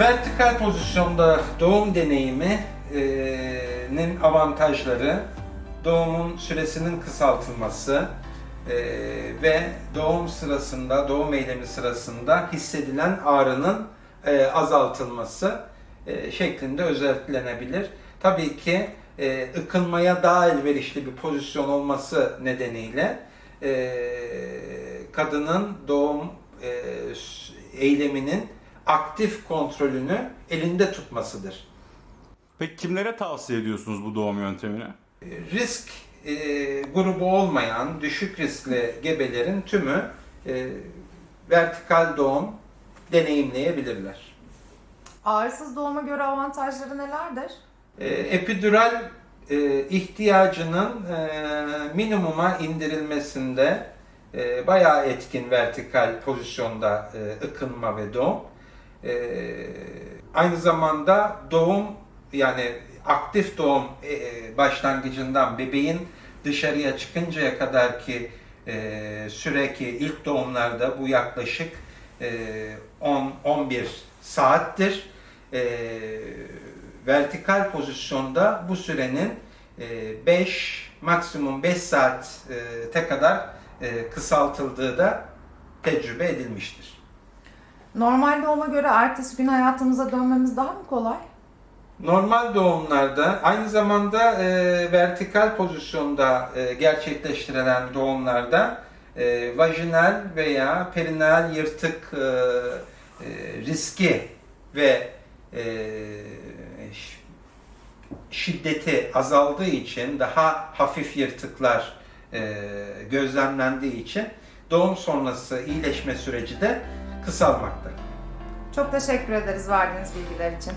Vertikal pozisyonda doğum deneyiminin avantajları doğumun süresinin kısaltılması ve doğum sırasında, doğum eylemi sırasında hissedilen ağrının azaltılması şeklinde özetlenebilir. Tabii ki ıkınmaya daha elverişli bir pozisyon olması nedeniyle kadının doğum eyleminin aktif kontrolünü elinde tutmasıdır. Peki kimlere tavsiye ediyorsunuz bu doğum yöntemini? Risk e, grubu olmayan düşük riskli gebelerin tümü e, vertikal doğum deneyimleyebilirler. Ağrısız doğuma göre avantajları nelerdir? E, epidural e, ihtiyacının e, minimuma indirilmesinde e, bayağı etkin vertikal pozisyonda e, ıkınma ve doğum. E, aynı zamanda doğum yani aktif doğum e, e, başlangıcından bebeğin dışarıya çıkıncaya kadar ki e, süre ki ilk doğumlarda bu yaklaşık e, 10-11 saattir. E, vertikal pozisyonda bu sürenin 5 maksimum 5 saate kadar e, kısaltıldığı da tecrübe edilmiştir. Normal doğuma göre ertesi gün hayatımıza dönmemiz daha mı kolay? Normal doğumlarda aynı zamanda e, vertikal pozisyonda e, gerçekleştirilen doğumlarda e, vajinal veya perineal yırtık e, e, riski ve e, şiddeti azaldığı için daha hafif yırtıklar e, gözlemlendiği için doğum sonrası iyileşme süreci de kısalmakta. Çok teşekkür ederiz verdiğiniz bilgiler için.